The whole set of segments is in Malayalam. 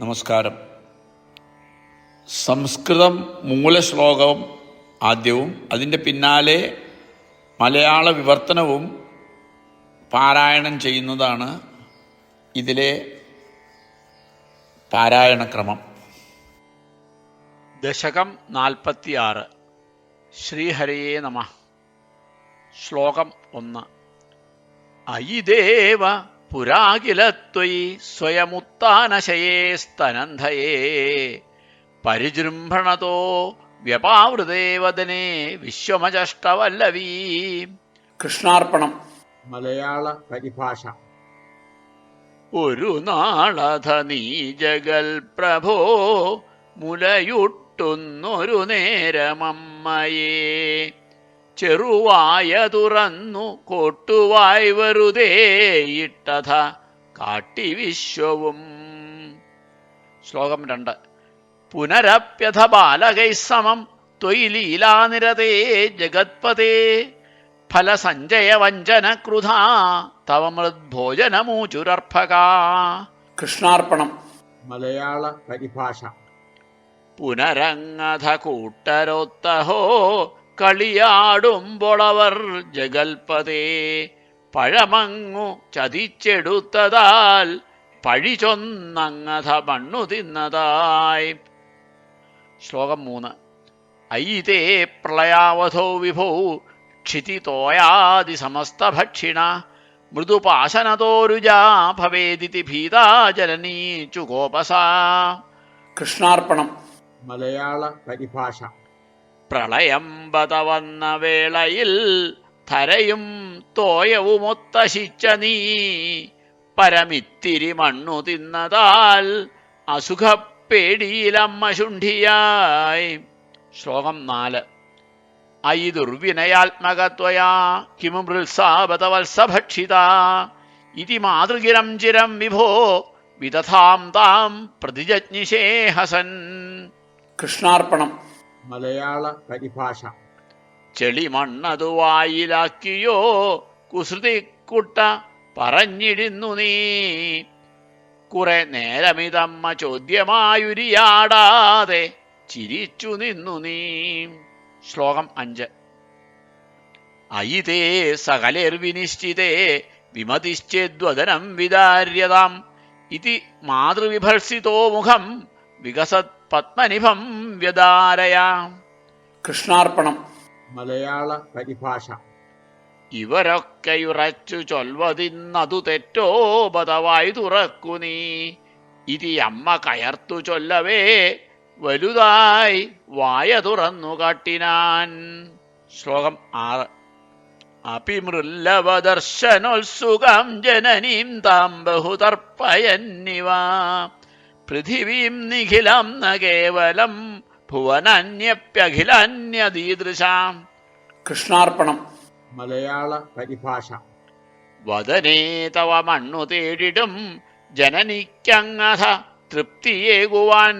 നമസ്കാരം. സംസ്കൃതം മൂലശ്ലോകവും ആദ്യവും അതിന്റെ പിന്നാലെ മലയാള വിവർത്തനവും പാരായണം ചെയ്യുന്നതാണ് ഇതിലെ പാരായണക്രമം ദശകം നാൽപ്പത്തിയാറ്. ശ്രീഹരയേ നമ. ശ്ലോകം ഒന്ന്. അയി ദേവ പുരാകിലത്വയി സ്വയമുത്താനശയേ സ്തനന്ധയേ പരിജൃംഭണതോ വ്യപാവൃതേവദനെ വിശ്വമചഷ്ടവല്ലവീ കൃഷ്ണാർപ്പണം. മലയാള പരിഭാഷ. ഒരു നാളധ നീ ജഗൽ പ്രഭോ മുലയുട്ടുന്നൊരു നേരമമ്മയെ. ചെറുവായ തുറന്നു കൊട്ടുവായി വെറുതെ ഇട്ടഥ കാട്ടി വിശ്വവും. ശ്ലോകം രണ്ട്. പുനരപ്യഥ ബാലകൈ സമം ത്വയിലീലാനിരതേ ജഗത്പതേ. ഫലസഞ്ജയ വഞ്ചന ക്രുധാ തവ മൃദ്ഭോജനമൂചുരർഭക കൃഷ്ണാർപ്പണം. മലയാള പരിഭാഷ. പുനരങ്ങധ കൂട്ടരൊത്തഹോ കളിയാടുമ്പോളവർ ജഗൽപതേ. പഴമങ്ങു ചതിച്ചെടുത്തതാൽ പഴി ചൊന്നങ്ങഥ മണ്ണു തിന്നതായി. ശ്ലോകം മൂന്ന്. ഐതേ പ്രളയാവധോ വിഭോ ക്ഷിതിതോയാദി സമസ്ത ഭക്ഷിണ. മൃദുപാശനതോരുജാ ഭവേദിതി ഭീതാ ജനനീ ചുഗോപസാ. കൃഷ്ണാർപ്പണം. മലയാള പരിഭാഷ. പ്രളയം വന്ന വേളയിൽ ധരയും തോയവുമൊത്തശിച്ച നീ. പരമിത്തിരി മണ്ണു തിന്നതാൽ അസുഖപ്പേടിയിലമ്മ ശുണ്ഠിയായി. ശ്ലോകം നാല്. ഐ ദുർവിനയാത്മകത്വയാ കിമു മൃത്സാപതവത്സഭക്ഷിത. ഇതി മാതൃകിരം ചിരം വിഭോ വിദധാം താം പ്രതിജജ്ഞിഷേ ഹസൻ. കൃഷ്ണാർപ്പണം. മലയാള പരിഭാഷ. ചെളി ചെളിമണ്ണതു വായിലാക്കിയോ കുസൃതിക്കുട്ട പറഞ്ഞിടുന്നു നീ. കുറെ നേരമിതമ്മ ചോദ്യമായുരിയാടാതെ ചിരിച്ചു നിന്നു നീ. ശ്ലോകം അഞ്ച്. അയിതേ സകലേർവിനിശ്ചിതേ വിമതിശ്ചേദ്വദനം വിദാര്യതാം. ഇതി മാതൃവിഭർസിതോ മുഖം വികസത് പത്മനിഭം വ്യതാരയ. കൃഷ്ണാർപ്പണം. മലയാള പരിഭാഷ. ഇവരൊക്കെ ഇവരൊക്കെയുറച്ചു ചൊൽവതിന്നതു തെറ്റോ ബതവായി തുറക്കു നീ. ഇതി അമ്മ കയർത്തു ചൊല്ലവേ വലുതായി വായ തുറന്നു കാട്ടിനാൻ. ശ്ലോകം ആറ്. അപിമൃല്ലവദർശനോത്സുഖം ജനനീം താം ബഹുതർപ്പയന്നിവ പൃഥിവീം നിഖിലം ന കേവലം ഭുവനന്യപ്യഖിലന്യദീദൃശാം. കൃഷ്ണാർപ്പണം. മലയാള പരിഭാഷ. വദനേ തവ മണ്ണു തേടിടും ജനനിക്കങ്ങഥ തൃപ്തിയേകുവാൻ.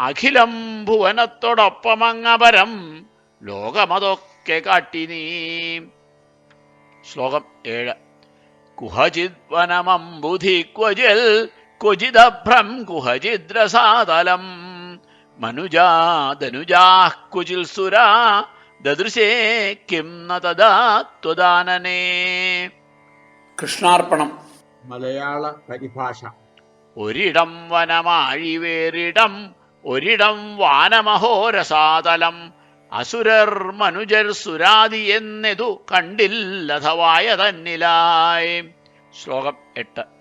അഖിലം ഭുവനത്തോടൊപ്പമങ്ങപരം ലോകമതൊക്കെ കാട്ടി നീ. ശ്ലോകം ഏഴ്. കുഹചിത് വനമംബുധി ക്വജിൽ ക്വചിദഭ്രം കുഹചിദ്രസാതലം മനുജാ ധനുജാ കുചിൽ സുരാ ദദൃശേ കിം ന തദാ ത്വദാനനേ. കൃഷ്ണാർപ്പണം. മലയാള പരിഭാഷ. ഒരിടം വനമാഴി വേറിടം ഒരിടം വാനമഹോരസാതലം. അസുരർ മനുജർ സുരാതി എന്നെതു കണ്ടില്ലഥവായ തന്നിലായി ശ്ലോകം എട്ട്.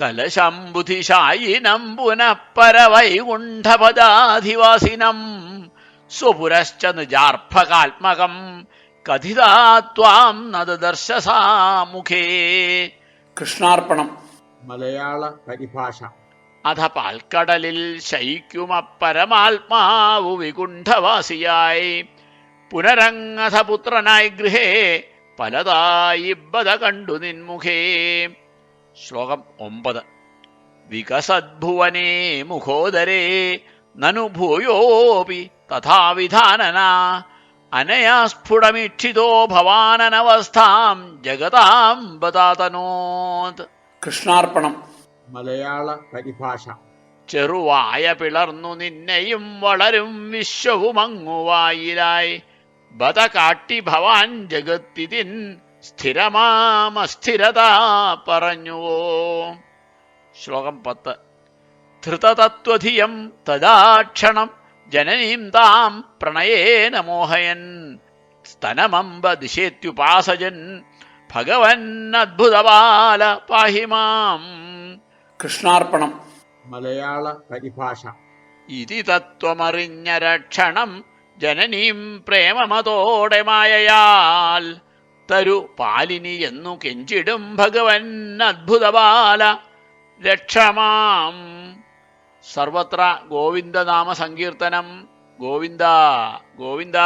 കലശംബുധിശായിനം പുനഃപരവൈകുണ്ഠപദാധിവാസിനം സ്വപുരശ്ച നിജാർഭകാത്മകം കഥിതാത്വാം നദദർശസാമുഖേ. കൃഷ്ണാർപ്പണം. മലയാള പരിഭാഷ. അധ പാൽക്കടലിൽ ശയിക്കുമപ്പരമാത്മാവു വികുണ്ഠവാസിയായി. പുനരങ്ങഥപുത്രനായി ഗൃഹേ പലതായി ബത കണ്ടു നിൻമുഖേ. ശ്ലോകം ഒമ്പത്. വികസദ്ഭുവനേ മുഖോദരേ നനു ഭൂയോപി തഥാവിധാനന അനയാ സ്ഫുടമീക്ഷിതോ ഭവാനനവസ്ഥാം ജഗതാം ബതാതനോത് കൃഷ്ണാർപ്പണം. മലയാള പരിഭാഷ. ചെറുവായ പിളർന്നു നിന്നെയും വളരും വിശ്വവുമങ്ങുവായിലായി ബത കാട്ടി ഭവാൻ ജഗത്തിതിൻ സ്ഥിരമാമസ്ഥിരത പറഞ്ഞുവോ. ശ്ലോകം പത്ത്. ധൃതതത്വധിയം തദാക്ഷണം ജനനീം താം പ്രണയേന മോഹയൻ. സ്തനമമ്പ ദിശേത്യുപാസജൻ ഭഗവൻ പാഹി മാം. കൃഷ്ണാർപ്പണം. മലയാള പരിഭാഷ. ഇതി തത്വമറിഞ്ഞ രക്ഷണം ജനനീം പ്രേമമതോടെ മായയാൽ. തരു പാലിനി എന്നു കെഞ്ചിടും ഭഗവൻ അദ്ഭുതബാല രക്ഷമാം. സർവത്ര ഗോവിന്ദനാമ സങ്കീർത്തനം ഗോവിന്ദ ഗോവിന്ദ.